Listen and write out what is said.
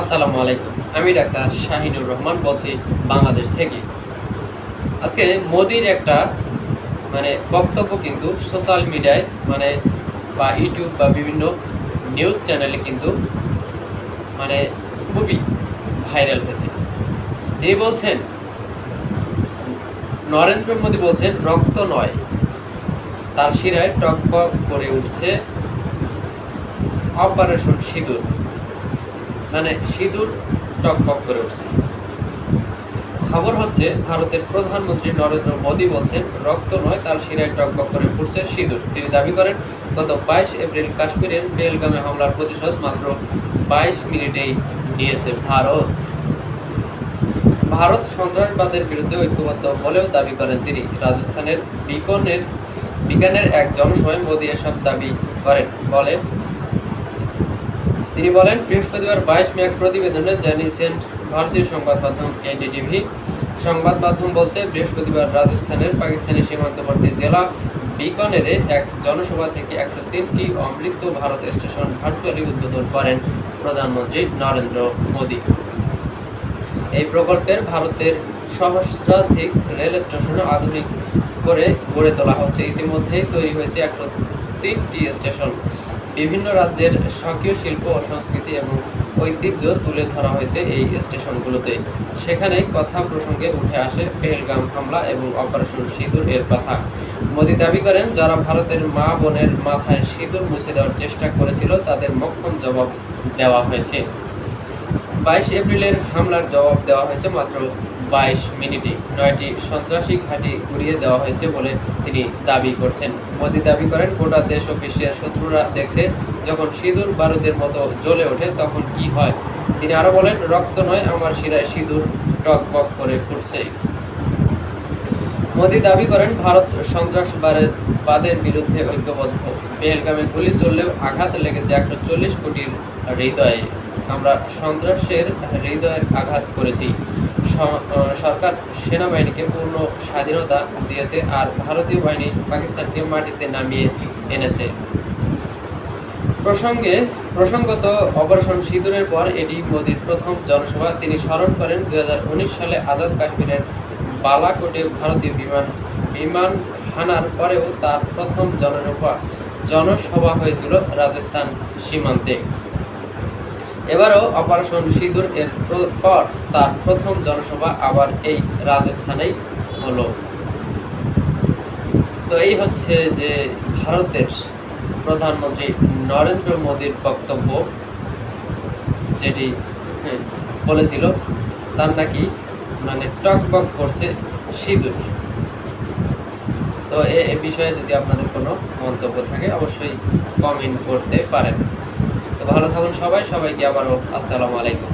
আসসালামু আলাইকুম। আমি ডাক্তার শাহিনুর রহমান বলছি বাংলাদেশ থেকে। আজকে মোদির একটা মানে বক্তব্য কিন্তু সোশ্যাল মিডিয়ায় মানে বা ইউটিউব বা বিভিন্ন নিউজ চ্যানেলে কিন্তু মানে খুবই ভাইরাল হয়েছে। তিনি বলছেন, নরেন্দ্র মোদী বলছেন, রক্ত নয়। তার শিরায় টকবক করে উঠছে অপারেশন সিঁদুর। মানে সিঁদুর টকবক করে উঠছে। খবর হচ্ছে, ভারতের প্রধানমন্ত্রী নরেন্দ্র মোদী বলছেন, রক্ত নয়, তার শিরায় টকবক করে ফুটছে সিঁদুর। তিনি দাবি করেন, গত বাইশ এপ্রিল কাশ্মীরের পেহেলগামে হামলার প্রতিশোধ মাত্র বাইশ মিনিটেই নিয়েছে ভারত। ভারত সন্ত্রাসবাদের বিরুদ্ধে ঐক্যবদ্ধ বলেও দাবি করেন তিনি। রাজস্থানের বিকনের বিজ্ঞানের এক জনসভায় মোদী এসব দাবি করেন। বলে তিনি বলেন, বৃহস্পতিবার বাইশ মে এক প্রতিবেদনে জানিয়েছেন, ভারতীয় সংবাদ মাধ্যম এনডিটিভি সংবাদ মাধ্যম বলছে, বৃহস্পতিবার রাজস্থানের পাকিস্তানি সীমান্তবর্তী জেলা বিকনেরে এক জনসভা থেকে একশো তিনটি অমৃত ভারত স্টেশন ভার্চুয়ালি উদ্বোধন করেন প্রধানমন্ত্রী নরেন্দ্র মোদী। এই প্রকল্পের ভারতের সহস্রাধিক রেল স্টেশন আধুনিক করে গড়ে তোলা হচ্ছে। ইতিমধ্যেই তৈরি হয়েছে একশো তিনটি স্টেশন। বিভিন্ন রাজ্যের স্বকীয় শিল্প ও সংস্কৃতি এবং ঐতিহ্য তুলে ধরা হয়েছে এই স্টেশনগুলোতে। সেখানে কথা প্রসঙ্গে উঠে আসে পেহেলগাম হামলা এবং অপারেশন সিঁদুর এর কথা। মোদী দাবি করেন, যারা ভারতের মা বোনের মাথায় সিঁদুর মুছে দেওয়ার চেষ্টা করেছিল, তাদের মক্ষম জবাব দেওয়া হয়েছে। বাইশ এপ্রিলের হামলার জবাব দেওয়া হয়েছে মাত্র বাইশ মিনিটে নয়টি সন্ত্রাসী ঘাঁটি উড়িয়ে দেওয়া হয়েছে বলে তিনি দাবি করছেন। মোদি দাবি করেন, গোটা দেশ ও বিশ্বের শত্রুরা দেখছে যখন সিঁদুর বারুদের মতো জ্বলে ওঠে তখন কি হয়। তিনি আরও বলেন, রক্ত নয়, আমার শিরায় সিঁদুর টকবক করে ফুটছে। মোদি দাবি করেন, ভারত সন্ত্রাসবাদের বাদের বিরুদ্ধে ঐক্যবদ্ধ। পেহেলগামে গুলি চললেও আঘাত লেগেছে একশো চল্লিশ কোটির হৃদয়ে। আমরা সন্ত্রাসের হৃদয়ের আঘাত করেছি। সরকার সেনাবাহিনীকে পূর্ণ স্বাধীনতা দিয়েছে আর ভারতীয় বাহিনী পাকিস্তানকে মাটিতে নামিয়ে এনেছে। প্রসঙ্গে প্রসঙ্গত অপারেশন সিঁদুরের পর এটি মোদির প্রথম জনসভা। তিনি স্মরণ করেন দুই হাজার উনিশ সালে আজাদ কাশ্মীরের বালাকোটে ভারতীয় বিমান বিমান হানার পরেও তার প্রথম জনসভা জনসভা হয়েছিল রাজস্থান সীমান্তে। এবারও অপারেশন সিঁদুর এর পর তার প্রথম জনসভা আবার এই রাজস্থানেই হলো। তো এই হচ্ছে যে ভারতের প্রধানমন্ত্রী নরেন্দ্র মোদীর বক্তব্য যেটি হ্যাঁ, বলেছিল তার নাকি মানে টকবক করছে সিঁদুর। তো এ এ বিষয়ে যদি আপনাদের কোনো মন্তব্য থাকে অবশ্যই কমেন্ট করতে পারেন। ভালো থাকুন সবাই সবাইকে আবারও আসসালামু আলাইকুম।